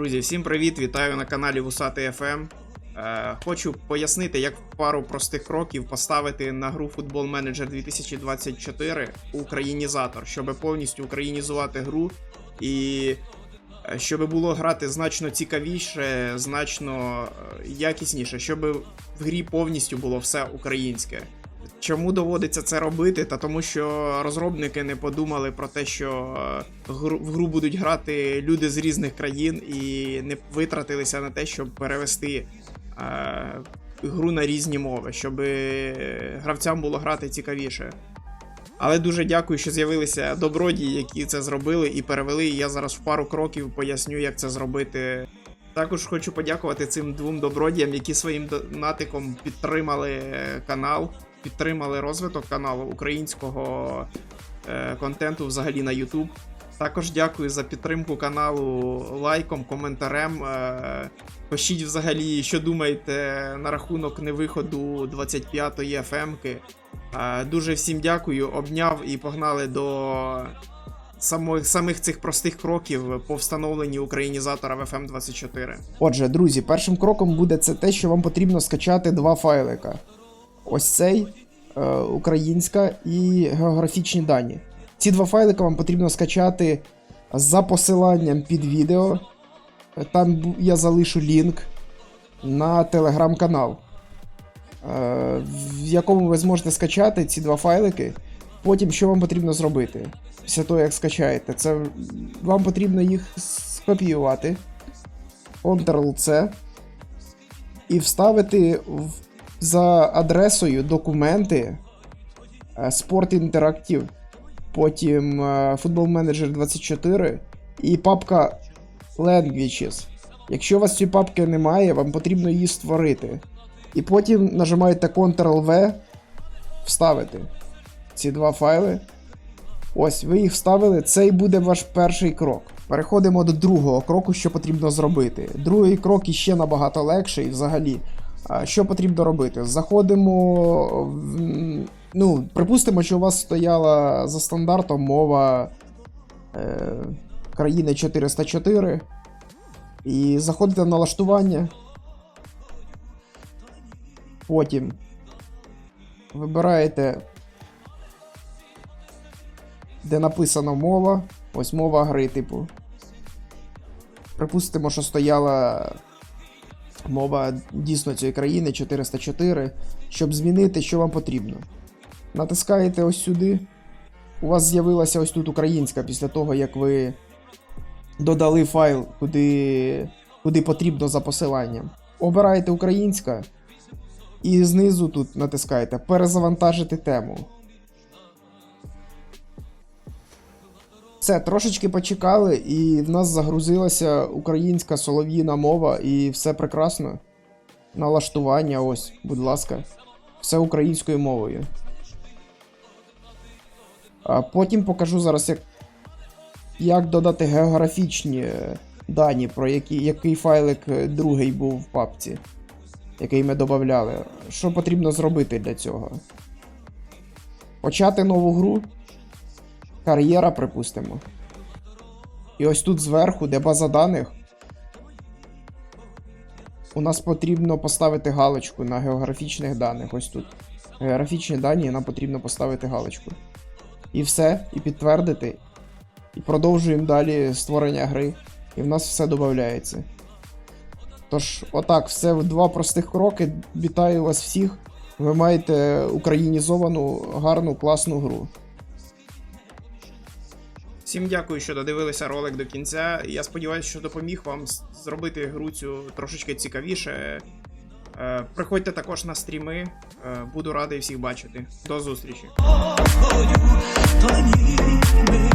Друзі, всім привіт! Вітаю на каналі Вусатий ФМ. Е, хочу пояснити, як в пару простих кроків поставити на гру Football Manager 2024 українізатор, щоб повністю українізувати гру і е, щоб було грати значно цікавіше, значно е, якісніше, щоб в грі повністю було все українське. Чому доводиться це робити? Та тому, що розробники не подумали про те, що е, в гру будуть грати люди з різних країн і не витратилися на те, щоб перевести е, гру на різні мови, щоб гравцям було грати цікавіше. Але дуже дякую, що з'явилися добродії, які це зробили і перевели. І я зараз в пару кроків поясню, як це зробити. Також хочу подякувати цим двом добродіям, які своїм донатиком підтримали е, канал, підтримали розвиток каналу українського е, контенту взагалі на YouTube. Також дякую за підтримку каналу лайком, коментарем. Е, пишіть взагалі, що думаєте на рахунок невиходу 25-ї FM-ки. Е, дуже всім дякую, обняв і погнали до самих, самих цих простих кроків по встановленню українізатора в FM24. Отже, друзі, першим кроком буде це те, що вам потрібно скачати два файлика. Ось цей е, українська і географічні дані. Ці два файлика вам потрібно скачати за посиланням під відео. Там я залишу лінк на телеграм-канал, е, в якому ви зможете скачати ці два файлики. Потім, що вам потрібно зробити? Після того, як скачаєте, це вам потрібно їх скопіювати. Ctrl-C і вставити в, за адресою документи е, Sport Interactive, потім е, Football Manager 24 і папка Languages. Якщо у вас цієї папки немає, вам потрібно її створити. І потім нажимаєте Ctrl-V вставити ці два файли. Ось, ви їх вставили, це і буде ваш перший крок. Переходимо до другого кроку, що потрібно зробити. Другий крок іще набагато легший взагалі. Що потрібно робити? Заходимо. В... Ну, припустимо, що у вас стояла за стандартом мова е... країни 404. І заходите в налаштування. Потім вибираєте де написано мова. Ось мова гри, типу. Припустимо, що стояла мова дійсно цієї країни 404. Щоб змінити, що вам потрібно. Натискаєте ось сюди. У вас з'явилася ось тут українська після того, як ви додали файл, куди, куди потрібно за посиланням. Обираєте українська. І знизу тут натискаєте перезавантажити тему. Все, трошечки почекали, і в нас загрузилася українська солов'їна мова, і все прекрасно. Налаштування, ось, будь ласка. Все українською мовою. А потім покажу зараз, як, як додати географічні е, дані, про які, який файлик е, другий був в папці, який ми додавали. Що потрібно зробити для цього? Почати нову гру кар'єра, припустимо. І ось тут зверху, де база даних, у нас потрібно поставити галочку на географічних даних. Ось тут. Географічні дані, нам потрібно поставити галочку. І все, і підтвердити. І продовжуємо далі створення гри. І в нас все додається. Тож, отак, все в два простих кроки. Вітаю вас всіх. Ви маєте українізовану, гарну, класну гру. Всім дякую, що додивилися ролик до кінця. Я сподіваюся, що допоміг вам зробити гру цю трошечки цікавіше. Е, Приходьте також на стріми. Е, Буду радий всіх бачити. До зустрічі. Та ні, мені.